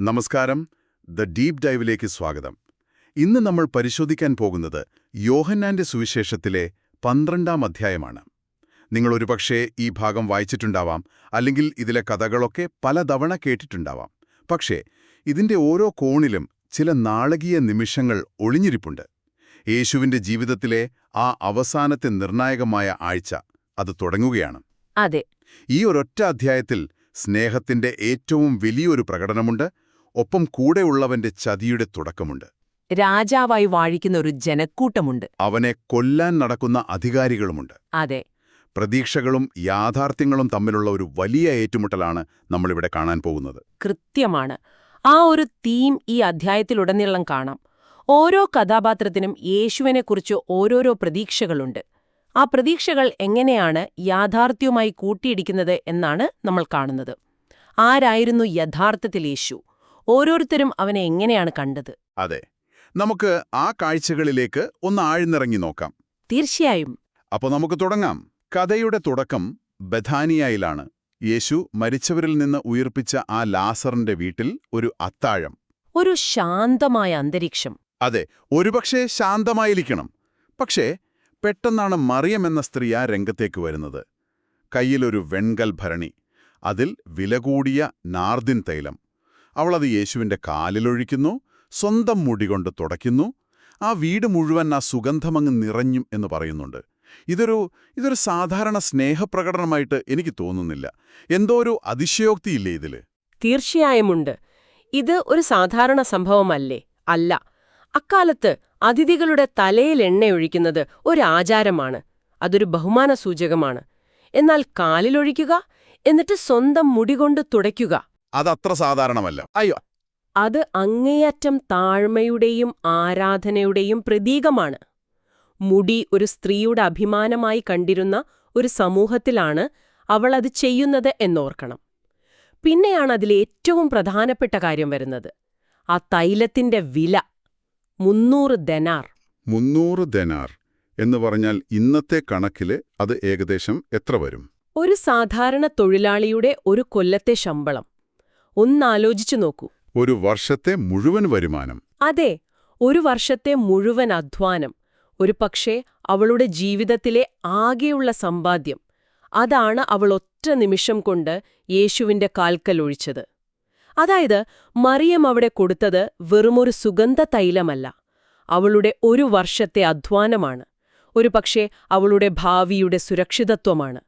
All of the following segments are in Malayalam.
നമസ്കാരം. ദ ഡീപ് ഡൈവിലേക്ക് സ്വാഗതം. ഇന്ന് നമ്മൾ പരിശോധിക്കാൻ പോകുന്നത് യോഹന്നാന്റെ സുവിശേഷത്തിലെ പന്ത്രണ്ടാം അധ്യായമാണ്. നിങ്ങൾ ഒരുപക്ഷേ ഈ ഭാഗം വായിച്ചിട്ടുണ്ടാവാം അല്ലെങ്കിൽ ഇതിലെ കഥകളൊക്കെ പലതവണ കേട്ടിട്ടുണ്ടാവാം. പക്ഷേ ഇതിന്റെ ഓരോ കോണിലും ചില നാളകീയ നിമിഷങ്ങൾ ഒളിഞ്ഞിരിപ്പുണ്ട്. യേശുവിന്റെ ജീവിതത്തിലെ ആ അവസാനത്തെ നിർണായകമായ ആഴ്ച അത് തുടങ്ങുകയാണ്. അതെ. ഈ ഒരൊറ്റ അധ്യായത്തിൽ സ്നേഹത്തിന്റെ ഏറ്റവും വലിയൊരു പ്രകടനമുണ്ട് ഒപ്പം കൂടെയുള്ളവന്റെ ചതിയുടെ തുടക്കമുണ്ട്. രാജാവായി വാഴിക്കുന്ന ഒരു ജനക്കൂട്ടമുണ്ട്. അവനെ കൊല്ലാൻ നടക്കുന്ന അധികാരികളുമുണ്ട്. അതെ. പ്രതീക്ഷകളും യാഥാർത്ഥ്യങ്ങളും തമ്മിലുള്ള ഒരു വലിയ ഏറ്റുമുട്ടലാണ് നമ്മളിവിടെ കാണാൻ പോകുന്നത്. കൃത്യമാണ്. ആ ഒരു തീം ഈ അധ്യായത്തിലുടനീളം കാണാം. ഓരോ കഥാപാത്രത്തിനും യേശുവിനെക്കുറിച്ച് ഓരോരോ പ്രതീക്ഷകളുണ്ട്. ആ പ്രതീക്ഷകൾ എങ്ങനെയാണ് യാഥാർത്ഥ്യവുമായി കൂട്ടിയിടിക്കുന്നത് എന്നാണ് നമ്മൾ കാണുന്നത്. ആരായിരുന്നു യഥാർത്ഥത്തിൽ യേശു? ഓരോരുത്തരും അവനെ എങ്ങനെയാണ് കണ്ടത്? അതെ. നമുക്ക് ആ കാഴ്ചകളിലേക്ക് ഒന്ന് ആഴ്ന്നിറങ്ങി നോക്കാം. തീർച്ചയായും. അപ്പോൾ നമുക്ക് തുടങ്ങാം. കഥയുടെ തുടക്കം ബഥാനിയയിലാണ്. യേശു മരിച്ചവരിൽ നിന്ന് ഉയർപ്പിച്ച ആ ലാസറിന്റെ വീട്ടിൽ ഒരു അത്താഴം. ഒരു ശാന്തമായ അന്തരീക്ഷം. അതെ ഒരുപക്ഷെ ശാന്തമായിരിക്കണം. പക്ഷേ പെട്ടെന്നാണ് മറിയം എന്ന സ്ത്രീ ആ രംഗത്തേക്ക് വരുന്നത്. കയ്യിലൊരു വെൺകൽ ഭരണി. അതിൽ വില കൂടിയ നാർദിൻ തൈലം. അവളത് യേശുവിന്റെ കാലിലൊഴിക്കുന്നു സ്വന്തം മുടി കൊണ്ട് തുടയ്ക്കുന്നു. ആ വീട് മുഴുവൻ ആ സുഗന്ധമങ്ങ് നിറഞ്ഞും എന്ന് പറയുന്നുണ്ട്. ഇതൊരു ഇതൊരു സാധാരണ സ്നേഹപ്രകടനമായിട്ട് എനിക്ക് തോന്നുന്നില്ല. എന്തോ ഒരു അതിശയോക്തിയില്ലേ ഇതിൽ? തീർച്ചയായുമുണ്ട്. ഇത് ഒരു സാധാരണ സംഭവമല്ലേ? അല്ല. അക്കാലത്ത് അതിഥികളുടെ തലയിൽ എണ്ണയൊഴിക്കുന്നത് ഒരു ആചാരമാണ്. അതൊരു ബഹുമാന സൂചകമാണ് എന്നാൽ കാലിലൊഴിക്കുക എന്നിട്ട് സ്വന്തം മുടികൊണ്ട് തുടയ്ക്കുക. അതത്ര സാധാരണമല്ല. അയ്യോ. അത് അങ്ങേയറ്റം താഴ്മയുടെയും ആരാധനയുടെയും പ്രതീകമാണ്. മുടി ഒരു സ്ത്രീയുടെ അഭിമാനമായി കണ്ടിരുന്ന ഒരു സമൂഹത്തിലാണ് അവൾ അത് ചെയ്യുന്നത് എന്നോർക്കണം. പിന്നെയാണ് അതിൽ ഏറ്റവും പ്രധാനപ്പെട്ട കാര്യം വരുന്നത്. ആ തൈലത്തിന്റെ വില മുന്നൂറ് ദനാർ. മുന്നൂറ് ദനാർ എന്ന് പറഞ്ഞാൽ ഇന്നത്തെ കണക്കിൽ അത് ഏകദേശം എത്ര വരും? ഒരു സാധാരണ തൊഴിലാളിയുടെ ഒരു കൊല്ലത്തെ ശമ്പളം. ഒന്നാലോചിച്ചു നോക്കൂ. ഒരു വർഷത്തെ മുഴുവൻ വരുമാനം. അതെ ഒരു വർഷത്തെ മുഴുവൻ അധ്വാനം. ഒരു പക്ഷേ അവളുടെ ജീവിതത്തിലെ ആകെയുള്ള സമ്പാദ്യം. അതാണ് അവൾ ഒറ്റ നിമിഷം കൊണ്ട് യേശുവിന്റെ കാൽക്കൽ ഒഴിച്ചത്. അതായത് മറിയം അവിടെ കൊടുത്തത് വെറുമൊരു സുഗന്ധ തൈലമല്ല. അവളുടെ ഒരു വർഷത്തെ അധ്വാനമാണ്. ഒരുപക്ഷെ അവളുടെ ഭാവിയുടെ സുരക്ഷിതത്വമാണ്.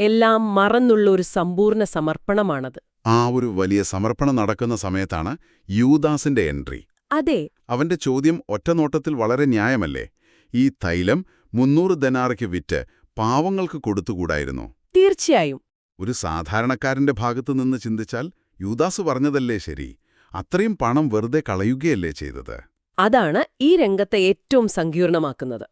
എല്ലാം മറന്നുള്ള ഒരു സമ്പൂർണ സമർപ്പണമാണത്. ആ ഒരു വലിയ സമർപ്പണം നടക്കുന്ന സമയത്താണ് യൂദാസിന്റെ എൻട്രി. അതെ. അവന്റെ ചോദ്യം ഒറ്റനോട്ടത്തിൽ വളരെ ന്യായമല്ലേ? ഈ തൈലം മുന്നൂറ് ദനാറയ്ക്ക് വിറ്റ് പാവങ്ങൾക്ക് കൊടുത്തുകൂടായിരുന്നു? തീർച്ചയായും. ഒരു സാധാരണക്കാരന്റെ ഭാഗത്തു നിന്ന് ചിന്തിച്ചാൽ യൂദാസ് പറഞ്ഞതല്ലേ ശരി? അത്രയും പണം വെറുതെ കളയുകയല്ലേ ചെയ്തത്? അതാണ് ഈ രംഗത്തെ ഏറ്റവും സങ്കീർണമാക്കുന്നത്.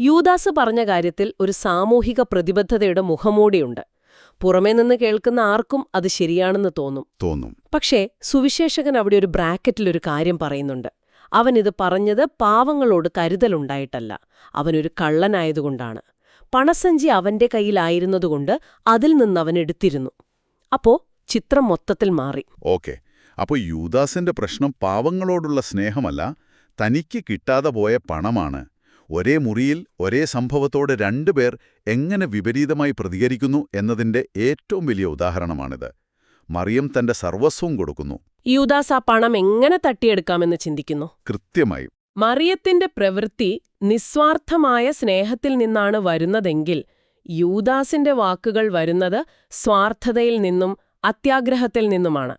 യൂദാസ് പറഞ്ഞ കാര്യത്തിൽ ഒരു സാമൂഹിക പ്രതിബദ്ധതയുടെ മുഖമൂടിയുണ്ട്. പുറമേ നിന്ന് കേൾക്കുന്ന ആർക്കും അത് ശരിയാണെന്ന് തോന്നും. തോന്നും. പക്ഷേ സുവിശേഷകൻ അവിടെ ഒരു ബ്രാക്കറ്റിൽ ഒരു കാര്യം പറയുന്നുണ്ട്. അവൻ ഇത് പറഞ്ഞത് പാവങ്ങളോട് കരുതലുണ്ടായിട്ടല്ല. അവനൊരു കള്ളനായതുകൊണ്ടാണ്. പണസഞ്ചി അവന്റെ കയ്യിലായിരുന്നതുകൊണ്ട് അതിൽ നിന്ന് അവൻ എടുത്തിരുന്നു. അപ്പോ ചിത്രം മൊത്തത്തിൽ മാറി. ഓക്കെ. അപ്പോൾ യൂദാസിന്റെ പ്രശ്നം പാവങ്ങളോടുള്ള സ്നേഹമല്ല തനിക്ക് കിട്ടാതെ പോയ പണമാണ്. ഒരേ മുറിയിൽ ഒരേ സംഭവത്തോട് രണ്ടുപേർ എങ്ങനെ വിപരീതമായി പ്രതികരിക്കുന്നു എന്നതിന്റെ ഏറ്റവും വലിയ ഉദാഹരണമാണിത്. മറിയം തന്റെ സർവസ്വം കൊടുക്കുന്നു. യൂദാസ് ആ പണം എങ്ങനെ തട്ടിയെടുക്കാമെന്ന് ചിന്തിക്കുന്നു? കൃത്യമായും. മറിയത്തിന്റെ പ്രവൃത്തി നിസ്വാർത്ഥമായ സ്നേഹത്തിൽ നിന്നാണ് വരുന്നതെങ്കിൽ യൂദാസിന്റെ വാക്കുകൾ വരുന്നത് സ്വാർത്ഥതയിൽ നിന്നും അത്യാഗ്രഹത്തിൽ നിന്നുമാണ്.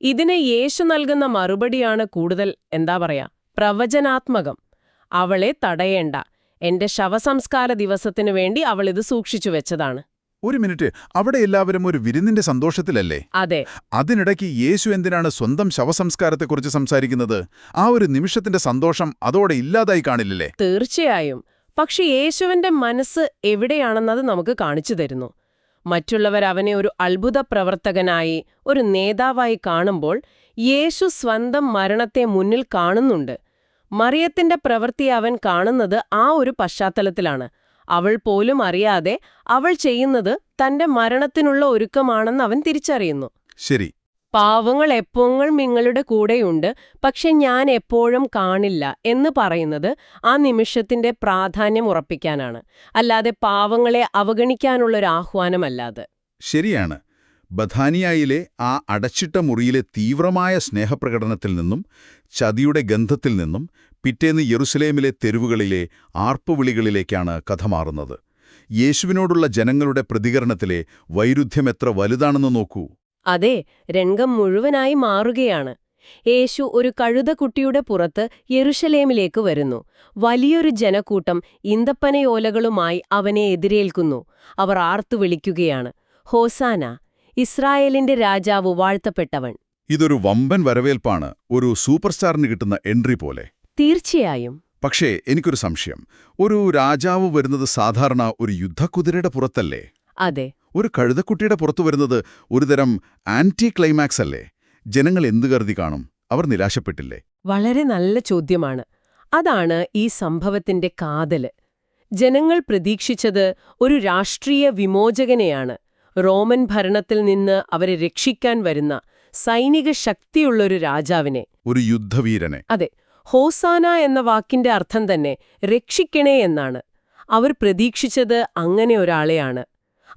ഇതിനെ യേശു നൽകുന്ന മറുപടിയാണ് കൂടുതൽ എന്താ പറയാ? പ്രവചനാത്മകം. അവളെ തടയേണ്ട. എന്റെ ശവസംസ്കാര ദിവസത്തിനു വേണ്ടി അവൾ ഇത് സൂക്ഷിച്ചു വെച്ചതാണ്. ഒരു മിനിറ്റ്. അവിടെ എല്ലാവരും ഒരു വിരുന്നിന്റെ സന്തോഷത്തിലല്ലേ? അതെ. അതിനിടയ്ക്ക് യേശു എന്തിനാണ് സ്വന്തം ശവസംസ്കാരത്തെക്കുറിച്ച് സംസാരിക്കുന്നത്? ആ ഒരു നിമിഷത്തിന്റെ സന്തോഷം അതോടെ ഇല്ലാതായി കാണില്ലേ തീർച്ചയായും. പക്ഷെ യേശുവിന്റെ മനസ്സ് എവിടെയാണെന്നത് നമുക്ക് കാണിച്ചു തരുന്നു. മറ്റുള്ളവർ അവനെ ഒരു അത്ഭുത പ്രവർത്തകനായി ഒരു നേതാവായി കാണുമ്പോൾ യേശു സ്വന്തം മരണത്തെ മുന്നിൽ കാണുന്നുണ്ട്. മറിയത്തിന്റെ പ്രവൃത്തി അവൻ കാണുന്നത് ആ ഒരു പശ്ചാത്തലത്തിലാണ്. അവൾ പോലും അറിയാതെ അവൾ ചെയ്യുന്നത് തന്റെ മരണത്തിനുള്ള ഒരുക്കമാണെന്ന് അവൻ തിരിച്ചറിയുന്നു. ശരി. പാവങ്ങൾ എപ്പോഴും നിങ്ങളുടെ കൂടെയുണ്ട് പക്ഷെ ഞാൻ എപ്പോഴും കാണില്ല എന്ന് പറയുന്നത് ആ നിമിഷത്തിന്റെ പ്രാധാന്യം ഉറപ്പിക്കാനാണ്. അല്ലാതെ പാവങ്ങളെ അവഗണിക്കാനുള്ളൊരു ആഹ്വാനമല്ലാതെ ശരിയാണ്. ബഥാനിയായിലെ ആ അടച്ചിട്ട മുറിയിലെ തീവ്രമായ സ്നേഹപ്രകടനത്തിൽ നിന്നും ചതിയുടെ ഗന്ധത്തിൽ നിന്നും പിറ്റേന്ന് യെറുസലേമിലെ തെരുവുകളിലെ ആർപ്പുവിളികളിലേക്കാണ് കഥ മാറുന്നത്. യേശുവിനോടുള്ള ജനങ്ങളുടെ പ്രതികരണത്തിലെ വൈരുദ്ധ്യം എത്ര വലുതാണെന്ന് നോക്കൂ. അതെ രംഗം മുഴുവനായി മാറുകയാണ്. യേശു ഒരു കഴുതക്കുട്ടിയുടെ പുറത്ത് യെരുഷലേമിലേക്ക് വരുന്നു. വലിയൊരു ജനക്കൂട്ടം ഇന്തപ്പനയോലകളുമായി അവനെ എതിരേൽക്കുന്നു. അവർ ആർത്തു വിളിക്കുകയാണ് ഹോസാന ഇസ്രായേലിന്റെ രാജാവ് വാഴ്ത്തപ്പെട്ടവൻ. ഇതൊരു വമ്പൻ വരവേൽപ്പാണ് ഒരു സൂപ്പർ സ്റ്റാറിന് കിട്ടുന്ന എൻട്രി പോലെ. തീർച്ചയായും. പക്ഷേ എനിക്കൊരു സംശയം. ഒരു രാജാവ് വരുന്നത് സാധാരണ ഒരു യുദ്ധക്കുതിരയുടെ പുറത്തല്ലേ? അതെ. ഒരു കഴുതക്കുട്ടിയുടെ പുറത്തു വരുന്നത് ഒരുതരം ആന്റി ക്ലൈമാക്സ് അല്ലേ? ജനങ്ങൾ എന്തു കരുതി കാണും? അവർ നിരാശപ്പെട്ടില്ലേ? വളരെ നല്ല ചോദ്യമാണ്. അതാണ് ഈ സംഭവത്തിന്റെ കാതൽ. ജനങ്ങൾ പ്രതീക്ഷിച്ചത് ഒരു രാഷ്ട്രീയ വിമോചകനെയാണ്. റോമൻ ഭരണത്തിൽ നിന്ന് അവരെ രക്ഷിക്കാൻ വരുന്ന സൈനിക ശക്തിയുള്ളൊരു രാജാവിനെ. ഒരു യുദ്ധവീരനെ. അതെ ഹോസാന എന്ന വാക്കിന്റെ അർത്ഥം തന്നെ രക്ഷിക്കണേ എന്നാണ്. അവർ പ്രതീക്ഷിച്ചത് അങ്ങനെ ഒരാളെയാണ്.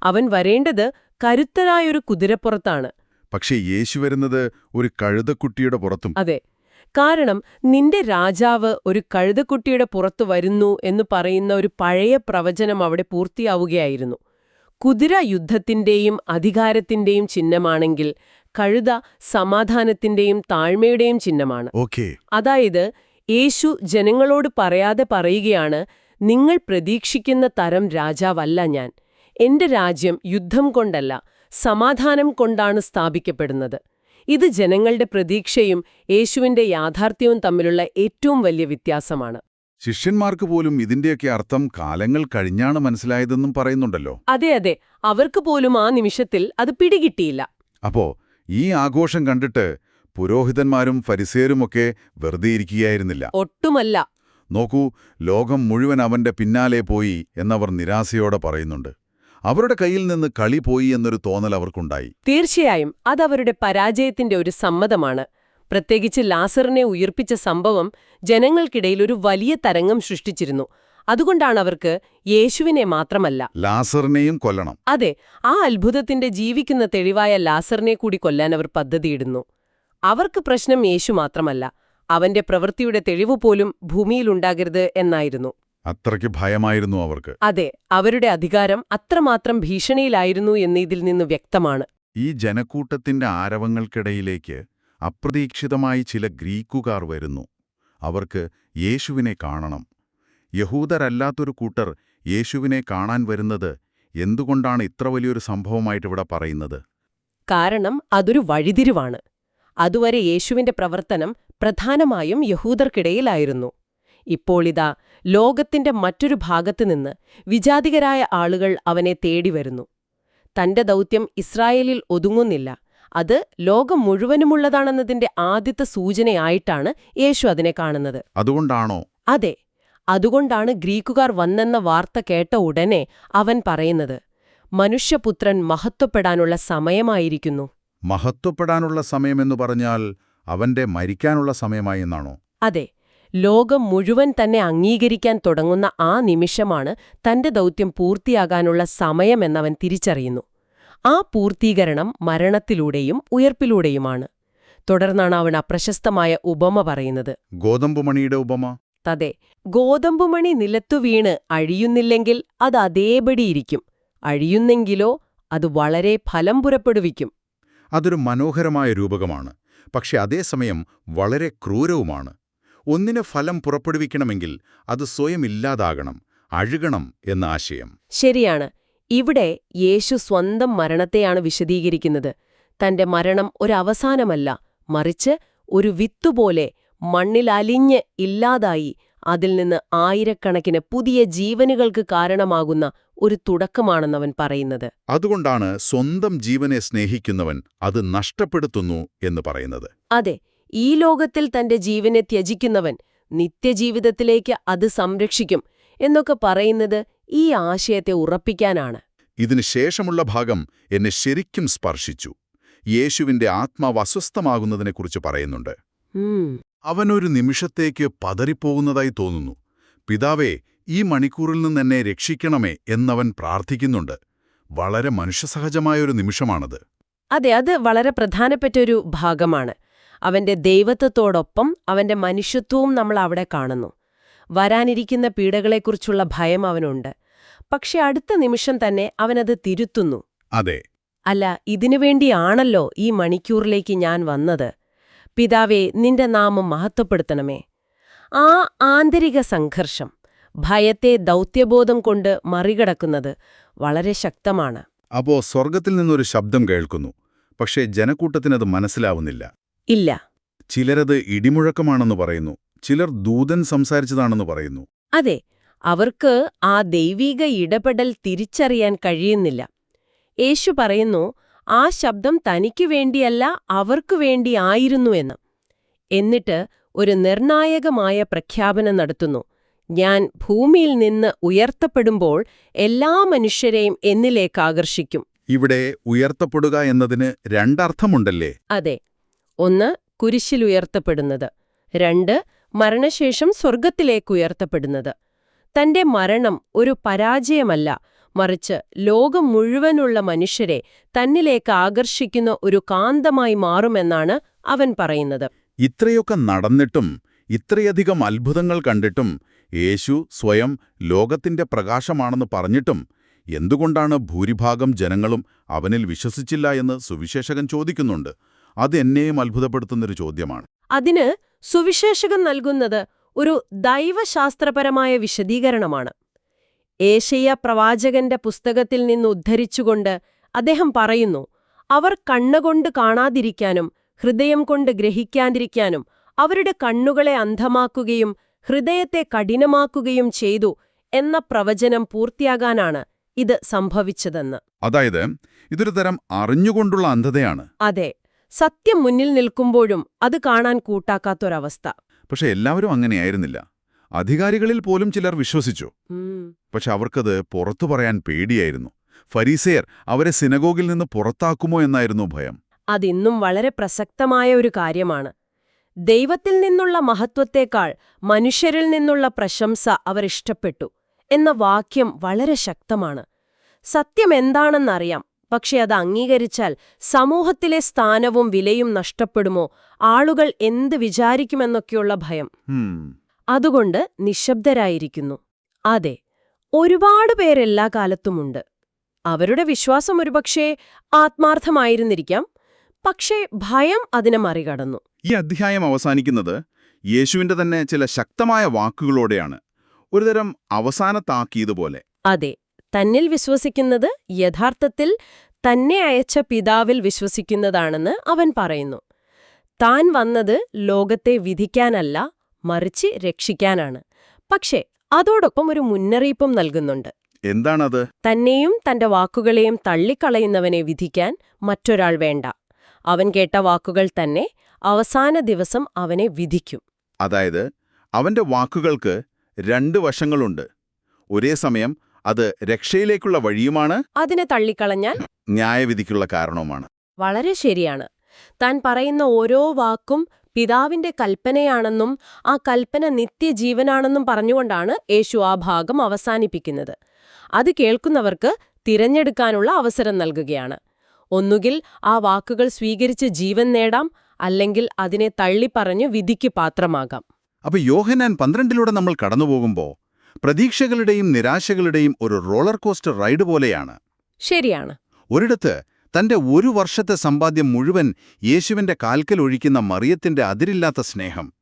അവൻ വരേണ്ടത് കരുത്തരായൊരു കുതിരപ്പുറത്താണ്. പക്ഷേ യേശു വരുന്നത് ഒരു കഴുതക്കുട്ടിയുടെ പുറത്തും. അതെ കാരണം നിന്റെ രാജാവ് ഒരു കഴുതക്കുട്ടിയുടെ പുറത്തു വരുന്നു എന്ന് പറയുന്ന ഒരു പഴയ പ്രവചനം അവിടെ പൂർത്തിയാവുകയായിരുന്നു. കുതിര യുദ്ധത്തിന്റെയും അധികാരത്തിന്റെയും ചിഹ്നമാണെങ്കിൽ കഴുത സമാധാനത്തിന്റെയും താഴ്മയുടെയും ചിഹ്നമാണ്. ഓക്കേ. അതായത് യേശു ജനങ്ങളോട് പറയാതെ പറയുകയാണ് നിങ്ങൾ പ്രതീക്ഷിക്കുന്ന തരം രാജാവല്ല ഞാൻ. എന്റെ രാജ്യം യുദ്ധം കൊണ്ടല്ല സമാധാനം കൊണ്ടാണ് സ്ഥാപിക്കപ്പെടുന്നത്. ഇത് ജനങ്ങളുടെ പ്രതീക്ഷയും യേശുവിന്റെ യാഥാർത്ഥ്യവും തമ്മിലുള്ള ഏറ്റവും വലിയ വ്യത്യാസമാണ്. ശിഷ്യന്മാർക്ക് പോലും ഇതിന്റെയൊക്കെ അർത്ഥം കാലങ്ങൾ കഴിഞ്ഞാണ് മനസ്സിലായതെന്നും പറയുന്നുണ്ടല്ലോ. അതെ അതെ. അവർക്ക് പോലും ആ നിമിഷത്തിൽ അത് പിടികിട്ടിയില്ല. അപ്പോ ഈ ആഘോഷം കണ്ടിട്ട് പുരോഹിതന്മാരും ഫരിസേരുമൊക്കെ വെറുതെ ഇരിക്കുകയായിരുന്നില്ല. ഒട്ടുമല്ല. നോക്കൂ ലോകം മുഴുവൻ അവന്റെ പിന്നാലെ പോയി എന്നവർ നിരാശയോടെ പറയുന്നുണ്ട്. അവരുടെ കയ്യിൽ നിന്ന് കളി പോയി എന്നൊരു തോന്നൽ അവർക്കുണ്ടായി. തീർച്ചയായും അതവരുടെ പരാജയത്തിന്റെ ഒരു സമ്മതമാണ്. പ്രത്യേകിച്ച് ലാസറിനെ ഉയർപ്പിച്ച സംഭവം ജനങ്ങൾക്കിടയിൽ ഒരു വലിയ തരംഗം സൃഷ്ടിച്ചിരുന്നു. അതുകൊണ്ടാണ് അവർക്ക് യേശുവിനെ മാത്രമല്ല. ലാസറിനെയും കൊല്ലണം. അതെ ആ അത്ഭുതത്തിന്റെ ജീവിക്കുന്ന തെളിവായ ലാസറിനെ കൂടി കൊല്ലാൻ അവർ പദ്ധതിയിടുന്നു. അവർക്ക് പ്രശ്നം യേശു മാത്രമല്ല. അവന്റെ പ്രവൃത്തിയുടെ തെളിവ് പോലും ഭൂമിയിലുണ്ടാകരുത് എന്നായിരുന്നു. അത്രയ്ക്ക് ഭയമായിരുന്നു അവർക്ക്. അതെ അവരുടെ അധികാരം അത്രമാത്രം ഭീഷണിയിലായിരുന്നു എന്ന് ഇതിൽ നിന്ന് വ്യക്തമാണ്. ഈ ജനക്കൂട്ടത്തിന്റെ ആരവങ്ങൾക്കിടയിലേക്ക് അപ്രതീക്ഷിതമായി ചില ഗ്രീക്കുകാർ വരുന്നു. അവർക്ക് യേശുവിനെ കാണണം. യഹൂദരല്ലാത്തൊരു കൂട്ടർ യേശുവിനെ കാണാൻ വരുന്നത് എന്തുകൊണ്ടാണ് ഇത്ര വലിയൊരു സംഭവമായിട്ടിവിടെ പറയുന്നത്? കാരണം അതൊരു വഴിതിരിവാണ്. അതുവരെ യേശുവിന്റെ പ്രവർത്തനം പ്രധാനമായും യഹൂദർക്കിടയിലായിരുന്നു. ഇപ്പോളിതാ ലോകത്തിന്റെ മറ്റൊരു ഭാഗത്തുനിന്ന് വിജാതികരായ ആളുകൾ അവനെ തേടി വരുന്നു. തന്റെ ദൗത്യം ഇസ്രായേലിൽ ഒതുങ്ങുന്നില്ല. അത് ലോകം മുഴുവനുമുള്ളതാണെന്നതിന്റെ ആദ്യത്തെ സൂചനയായിട്ടാണ് യേശു അതിനെ കാണുന്നത്. അതുകൊണ്ടാണോ? അതെ. അതുകൊണ്ടാണ് ഗ്രീക്കുകാർ വന്നെന്ന വാർത്ത കേട്ട ഉടനെ അവൻ പറയുന്നത് മനുഷ്യപുത്രൻ മഹത്വപ്പെടാനുള്ള സമയമായിരിക്കുന്നു. മഹത്വപ്പെടാനുള്ള സമയമെന്നു പറഞ്ഞാൽ അവന്റെ മരിക്കാനുള്ള സമയമായി എന്നാണോ? അതെ. ലോകം മുഴുവൻ തന്നെ അംഗീകരിക്കാൻ തുടങ്ങുന്ന ആ നിമിഷമാണ് തന്റെ ദൗത്യം പൂർത്തിയാകാനുള്ള സമയമെന്നവൻ തിരിച്ചറിയുന്നു. ആ പൂർത്തീകരണം മരണത്തിലൂടെയും ഉയർപ്പിലൂടെയുമാണ്. തുടർന്നാണ് അവൻ അപ്രശസ്തമായ ഉപമ പറയുന്നത്. ഗോതമ്പുമണിയുടെ ഉപമ? തതെ ഗോതമ്പുമണി നിലത്തു വീണ് അഴിയുന്നില്ലെങ്കിൽ അത് അതേപടിയിരിക്കും അഴിയുന്നെങ്കിലോ അത് വളരെ ഫലം പുറപ്പെടുവിക്കും അതൊരു മനോഹരമായ രൂപകമാണ്. പക്ഷെ അതേസമയം വളരെ ക്രൂരവുമാണ്. ഒന്നിന് ഫലം പുറപ്പെടുവിക്കണമെങ്കിൽ അത് സ്വയം ഇല്ലാതാകണം അഴുകണം എന്ന ആശയം. ശരിയാണ്. ഇവിടെ യേശു സ്വന്തം മരണത്തെയാണ് വിശദീകരിക്കുന്നത്. തന്റെ മരണം ഒരവസാനമല്ല മറിച്ച് ഒരു വിത്തുപോലെ മണ്ണിലലിഞ്ഞ് ഇല്ലാതായി അതിൽ നിന്ന് ആയിരക്കണക്കിന് പുതിയ ജീവനുകൾക്ക് കാരണമാകുന്ന ഒരു തുടക്കമാണെന്നവൻ പറയുന്നത്. അതുകൊണ്ടാണ് സ്വന്തം ജീവനെ സ്നേഹിക്കുന്നവൻ അത് നഷ്ടപ്പെടുത്തുന്നു എന്ന് പറയുന്നത്. അതെ ഈ ലോകത്തിൽ തന്റെ ജീവനെ ത്യജിക്കുന്നവൻ നിത്യജീവിതത്തിലേക്ക് അത് സംരക്ഷിക്കും എന്നൊക്കെ പറയുന്നത് ഈ ആശയത്തെ ഉറപ്പിക്കാനാണ്. ഇതിനു ശേഷമുള്ള ഭാഗം എന്നെ ശരിക്കും സ്പർശിച്ചു. യേശുവിന്റെ ആത്മാവ് അസ്വസ്ഥമാകുന്നതിനെക്കുറിച്ച് പറയുന്നുണ്ട്. അവനൊരു നിമിഷത്തേക്ക് പതറിപ്പോകുന്നതായി തോന്നുന്നു. പിതാവേ ഈ മണിക്കൂറിൽ നിന്ന് എന്നെ രക്ഷിക്കണമേ എന്നവൻ പ്രാർത്ഥിക്കുന്നുണ്ട്. വളരെ മനുഷ്യസഹജമായൊരു നിമിഷമാണത്. അതെ അത് വളരെ പ്രധാനപ്പെട്ട ഒരു ഭാഗമാണ്. അവന്റെ ദൈവത്വത്തോടൊപ്പം അവന്റെ മനുഷ്യത്വവും നമ്മൾ അവിടെ കാണുന്നു. വരാനിരിക്കുന്ന പീഡകളെക്കുറിച്ചുള്ള ഭയം അവനുണ്ട്. പക്ഷെ അടുത്ത നിമിഷം തന്നെ അവനത് തിരുത്തുന്നു. അതെ. അല്ല ഇതിനുവേണ്ടിയാണല്ലോ ഈ മണിക്കൂറിലേക്ക് ഞാൻ വന്നത്. പിതാവേ നിന്റെ നാമം മഹത്വപ്പെടുത്തണമേ. ആ ആന്തരിക സംഘർഷം ഭയത്തെ ദൗത്യബോധം കൊണ്ട് മറികടക്കുന്നത് വളരെ ശക്തമാണ്. അപ്പോ സ്വർഗത്തിൽ നിന്നൊരു ശബ്ദം കേൾക്കുന്നു. പക്ഷേ ജനക്കൂട്ടത്തിനത് മനസ്സിലാവുന്നില്ല. ഇല്ല. ചിലരത് ഇടിമുഴക്കമാണെന്ന് പറയുന്നു. ചിലർ ദൂതൻ സംസാരിച്ചതാണെന്ന് പറയുന്നു. അതെ അവർക്ക് ആ ദൈവീക ഇടപെടൽ തിരിച്ചറിയാൻ കഴിയുന്നില്ല. യേശു പറയുന്നു ആ ശബ്ദം തനിക്കു വേണ്ടിയല്ല അവർക്കു വേണ്ടിയായിരുന്നു എന്ന്. എന്നിട്ട് ഒരു നിർണായകമായ പ്രഖ്യാപനം നടത്തുന്നു. ഞാൻ ഭൂമിയിൽ നിന്ന് ഉയർത്തപ്പെടുമ്പോൾ എല്ലാ മനുഷ്യരെയും എന്നിലേക്ക് ആകർഷിക്കും. ഇവിടെ ഉയർത്തപ്പെടുക എന്നതിന് രണ്ടർത്ഥമുണ്ടല്ലേ? അതെ ഒന്ന് കുരിശിലുയർത്തപ്പെടുന്നത് രണ്ട് മരണശേഷം സ്വർഗത്തിലേക്ക് ഉയർത്തപ്പെടുന്നത് തന്റെ മരണം ഒരു പരാജയമല്ല മറിച്ച് ലോകം മുഴുവനുള്ള മനുഷ്യരെ തന്നിലേക്ക് ആകർഷിക്കുന്ന ഒരു കാന്തമായി മാറുമെന്നാണ് അവൻ പറയുന്നത്. ഇത്രയൊക്കെ നടന്നിട്ടും ഇത്രയധികം അത്ഭുതങ്ങൾ കണ്ടിട്ടും യേശു സ്വയം ലോകത്തിന്റെ പ്രകാശമാണെന്ന് പറഞ്ഞിട്ടും എന്തുകൊണ്ടാണ് ഭൂരിഭാഗം ജനങ്ങളും അവനിൽ വിശ്വസിച്ചില്ല എന്ന് സുവിശേഷകൻ ചോദിക്കുന്നുണ്ട്? അത് എന്നെയും അത്ഭുതപ്പെടുത്തുന്നൊരു ചോദ്യമാണ്. അതിന് സുവിശേഷകൻ നൽകുന്നത് ഒരു ദൈവശാസ്ത്രപരമായ വിശദീകരണമാണ്. ഏഷ്യ പ്രവാചകന്റെ പുസ്തകത്തിൽ നിന്ന് ഉദ്ധരിച്ചുകൊണ്ട് അദ്ദേഹം പറയുന്നു അവർ കണ്ണുകൊണ്ട് കാണാതിരിക്കാനും ഹൃദയം കൊണ്ട് ഗ്രഹിക്കാതിരിക്കാനും അവരുടെ കണ്ണുകളെ അന്ധമാക്കുകയും ഹൃദയത്തെ കഠിനമാക്കുകയും ചെയ്തു എന്ന പ്രവചനം പൂർത്തിയാകാനാണ് ഇത് സംഭവിച്ചതെന്ന്. അതായത് ഇതൊരു തരം അറിഞ്ഞുകൊണ്ടുള്ള അന്ധതയാണ്. അതെ. സത്യം മുന്നിൽ നിൽക്കുമ്പോഴും അത് കാണാൻ കൂട്ടാക്കാത്തൊരവസ്ഥ. പക്ഷെ എല്ലാവരും അങ്ങനെയായിരുന്നില്ല. അധികാരികളിൽ പോലും ചിലർ വിശ്വസിച്ചു. പക്ഷെ അവർക്കത് പുറത്തു പറയാൻ പേടിയായിരുന്നു. ഫരീസയർ അവരെ സിനഗോഗിൽ നിന്ന് പുറത്താക്കുമോ എന്നായിരുന്നു ഭയം. അതിന്നും വളരെ പ്രസക്തമായ ഒരു കാര്യമാണ്. ദൈവത്തിൽ നിന്നുള്ള മഹത്വത്തേക്കാൾ മനുഷ്യരിൽ നിന്നുള്ള പ്രശംസ അവർ ഇഷ്ടപ്പെട്ടു എന്ന വാക്യം വളരെ ശക്തമാണ്. സത്യം എന്താണെന്നറിയാം. പക്ഷെ അത് അംഗീകരിച്ചാൽ സമൂഹത്തിലെ സ്ഥാനവും വിലയും നഷ്ടപ്പെടുമോ? ആളുകൾ എന്ത് വിചാരിക്കുമെന്നൊക്കെയുള്ള ഭയം. അതുകൊണ്ട് നിശബ്ദരായിരിക്കുന്നു. അതെ ഒരുപാട് പേരെല്ലാ കാലത്തുമുണ്ട്. അവരുടെ വിശ്വാസം ഒരുപക്ഷേ ആത്മാർത്ഥമായിരുന്നിരിക്കാം. പക്ഷേ ഭയം അതിനെ മറികടന്നു. ഈ അധ്യായം അവസാനിക്കുന്നത് യേശുവിന്റെ തന്നെ ചില ശക്തമായ വാക്കുകളോടെയാണ്. ഒരുതരം അവസാന താക്കീതുപോലെ അതെ തന്നിൽ വിശ്വസിക്കുന്നത് യഥാർത്ഥത്തിൽ തന്നെ അയച്ച പിതാവിൽ വിശ്വസിക്കുന്നതാണെന്ന് അവൻ പറയുന്നു. താൻ വന്നത് ലോകത്തെ വിധിക്കാനല്ല മറിച്ച് രക്ഷിക്കാനാണ്. പക്ഷേ അതോടൊപ്പം ഒരു മുന്നറിയിപ്പും നൽകുന്നുണ്ട്. എന്താണത്? തന്നെയും തന്റെ വാക്കുകളെയും തള്ളിക്കളയുന്നവനെ വിധിക്കാൻ മറ്റൊരാൾ വേണ്ട. അവൻ കേട്ട വാക്കുകൾ തന്നെ അവസാന ദിവസം അവനെ വിധിക്കും. അതായത് അവന്റെ വാക്കുകൾക്ക് രണ്ട് വശങ്ങളുണ്ട്. ഒരേ സമയം അത് രക്ഷയിലേക്കുള്ള വഴിയുമാണ് അതിനെ തള്ളിക്കളഞ്ഞാൽ ന്യായവിധിക്കുള്ള കാരണവുമാണ്. വളരെ ശരിയാണ്. താൻ പറയുന്ന ഓരോ വാക്കും പിതാവിന്റെ കൽപ്പനയാണെന്നും ആ കൽപ്പന നിത്യജീവനാണെന്നും പറഞ്ഞുകൊണ്ടാണ് യേശു ആ ഭാഗം അവസാനിപ്പിക്കുന്നത്. അത് കേൾക്കുന്നവർക്ക് തിരഞ്ഞെടുക്കാനുള്ള അവസരം നൽകുകയാണ്. ഒന്നുകിൽ ആ വാക്കുകൾ സ്വീകരിച്ച് ജീവൻ നേടാം അല്ലെങ്കിൽ അതിനെ തള്ളിപ്പറഞ്ഞു വിധിക്ക് പാത്രമാകാം. അപ്പൊ യോഹനാൻ പന്ത്രണ്ടിലൂടെ നമ്മൾ കടന്നുപോകുമ്പോ പ്രതീക്ഷകളുടെയും നിരാശകളുടെയും ഒരു റോളർ കോസ്റ്റർ റൈഡ് പോലെയാണ്. ശരിയാണ്. ഒരിടത്ത് തന്റെ ഒരു വർഷത്തെ സമ്പാദ്യം മുഴുവൻ യേശുവിന്റെ കാൽക്കൽ ഒഴിക്കുന്ന മറിയത്തിന്റെ അതിരില്ലാത്ത സ്നേഹം.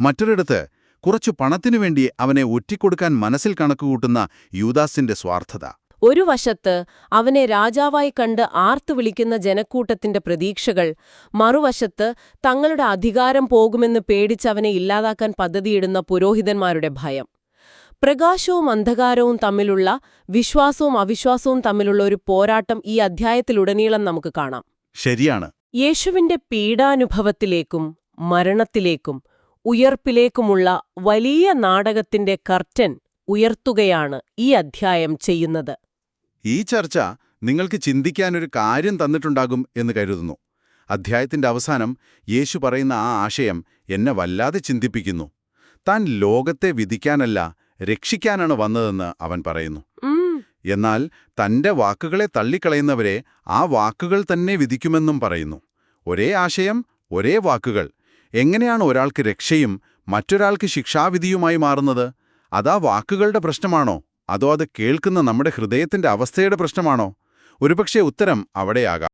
മറ്റൊരിടത്ത് കുറച്ചു പണത്തിനു വേണ്ടി അവനെ ഒറ്റിക്കൊടുക്കാൻ മനസ്സിൽ കണക്കുകൂട്ടുന്ന യൂദാസിന്റെ സ്വാർത്ഥത. ഒരു വശത്ത് അവനെ രാജാവായി കണ്ട് ആർത്തു വിളിക്കുന്ന ജനക്കൂട്ടത്തിന്റെ പ്രതീക്ഷകൾ മറുവശത്ത് തങ്ങളുടെ അധികാരം പോകുമെന്ന് പേടിച്ച് അവനെ ഇല്ലാതാക്കാൻ പദ്ധതിയിടുന്ന പുരോഹിതന്മാരുടെ ഭയം. പ്രകാശവും അന്ധകാരവും തമ്മിലുള്ള വിശ്വാസവും അവിശ്വാസവും തമ്മിലുള്ള ഒരു പോരാട്ടം ഈ അധ്യായത്തിലുടനീളം നമുക്ക് കാണാം. ശരിയാണ്. യേശുവിന്റെ പീഡാനുഭവത്തിലേക്കും മരണത്തിലേക്കും ഉയർപ്പിലേക്കുമുള്ള വലിയ നാടകത്തിന്റെ കർട്ടൻ ഉയർത്തുകയാണ് ഈ അധ്യായം ചെയ്യുന്നത്. ഈ ചർച്ച നിങ്ങൾക്ക് ചിന്തിക്കാനൊരു കാര്യം തന്നിട്ടുണ്ടാകും എന്ന് കരുതുന്നു. അധ്യായത്തിന്റെ അവസാനം യേശു പറയുന്ന ആ ആശയം എന്നെ വല്ലാതെ ചിന്തിപ്പിക്കുന്നു. താൻ ലോകത്തെ വിധിക്കാനല്ല രക്ഷിക്കാനാണ് വന്നതെന്ന് അവൻ പറയുന്നു. എന്നാൽ തന്റെ വാക്കുകളെ തള്ളിക്കളയുന്നവരെ ആ വാക്കുകൾ തന്നെ വിധിക്കുമെന്നും പറയുന്നു. ഒരേ ആശയം ഒരേ വാക്കുകൾ. എങ്ങനെയാണ് ഒരാൾക്ക് രക്ഷയും മറ്റൊരാൾക്ക് ശിക്ഷാവിധിയുമായി മാറുന്നത്? അതാ വാക്കുകളുടെ പ്രശ്നമാണോ? അതോ അത് കേൾക്കുന്ന നമ്മുടെ ഹൃദയത്തിന്റെ അവസ്ഥയുടെ പ്രശ്നമാണോ? ഒരുപക്ഷെ ഉത്തരം അവിടെയാകാം.